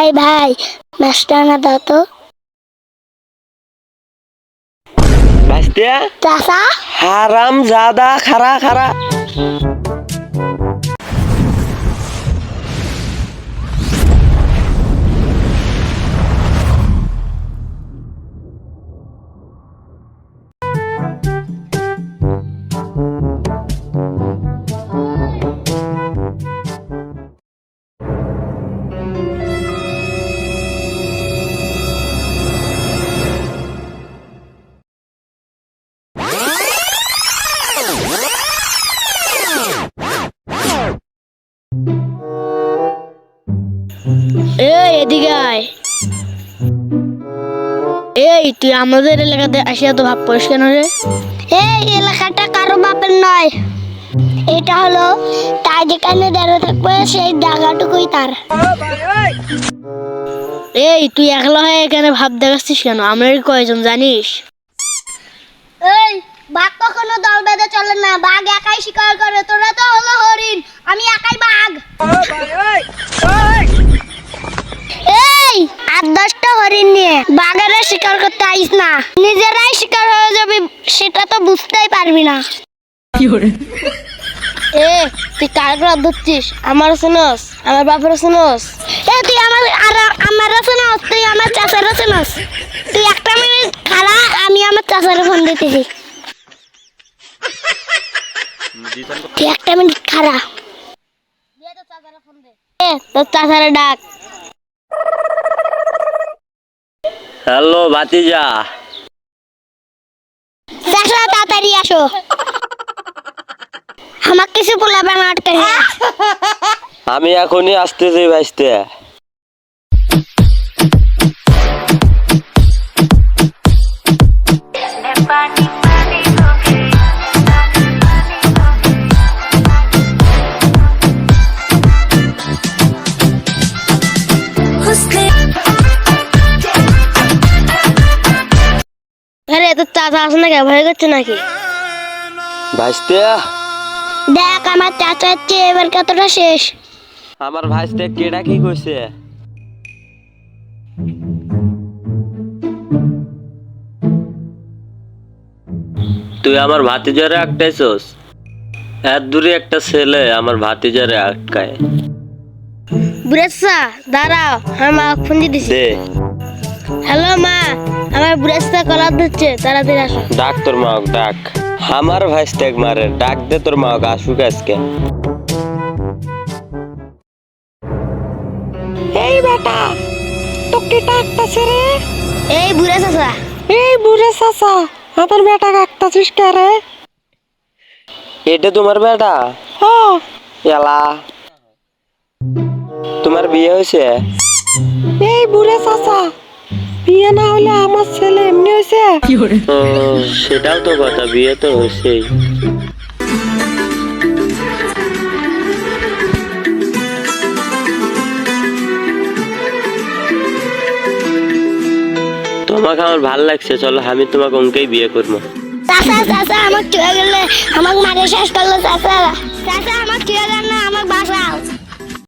ভাই ভাই মাস্টার না দাও তো। মাস্টার চাচা? হারাম জাদা খারা খারা। এই এদিকে আয়। এই তুই আমাদের এলাকাতে আসিয়া তো ভাব পড়িস কেন রে? এই এলাকাটা কারও বাপের নয়। এটা হলো তাই যেখানে দাঁড়িয়ে থাকবে সেই ডাকাটুকুই তার। এই তুই একলা হয়ে এখানে ভাব দেখাচ্ছিস কেন? আমরা কয়জন জানিস? এই কখনো বেঁধে চলে না বাঘ একাই শিকার করে তোরা তো হলো হরিণ আমি একাই বাঘ। এই দশটা হরিণ নিয়ে বাঘেরা শিকার করতে আইস না। নিজেরাই শিকার হয়ে যাবে সেটা তো বুঝতেই পারবি না। এ তুই কার ঘর ধরছিস? আমার শুনস আমার বাপের শুনস। এ তুই আমার আর আমার শুনস তুই আমার চাচার শুনস। তুই একটা মিনিট খালা আমি আমার চাচার ফোন দিতেছি। তুই একটা মিনিট খারা এ তোর চাচারে ডাক। হ্যালো ভাতিজা। চাচা তাড়াতাড়ি আসো। আমার কিছু আটকে। আমি এখনই আসতেছি ভাইস্তে। আরে চাচা আসে না কে ভয় করছে নাকি? ভাইস্তে। দেখ আমার চাচার চেয়ে এবার কতটা শেষ। আমার ভাইস্তে কেডা কি কইছে? তুই আমার ভাতিজারে আটকাইছস? এত দূরে একটা ছেলে আমার ভাতিজারে আটকায়। বুড়েসা দাঁড়াও আমার ফোন দিতেছি দে। হ্যালো মা আমার বুড়েসা কলার ধরছে তাড়াতাড়ি আসো। ডাক তোর মাওক ডাক। আমার ভাইস্তে মারে ডাক দে তোর মাওক আসুক আজকে। এই বেটা তোকে ডাকতেছে রে? এই বুড়ে চাচা। এই বুড়ে চাচা আমার বেটা ডাকতেছিস কে রে? এটা তোমার বেটা? ও। এলা। তোমার বিয়ে হয়েছে? এই বুড়ে চাচা বিয়ে না হলে আমার ছেলে এমনি হয়েছে? ও, সেটাও তো কথা বিয়ে তো হয়েছেই। তোমাকে আমার ভালো লাগছে চলো আমি তোমাকে অঙ্কেই বিয়ে করব। চাচা চাচা আমার চুয়ে গেলে আমাকে মারে শেষ করল চাচা। চাচা আমার চুয়ে গেল না আমাকে বাঁচাও।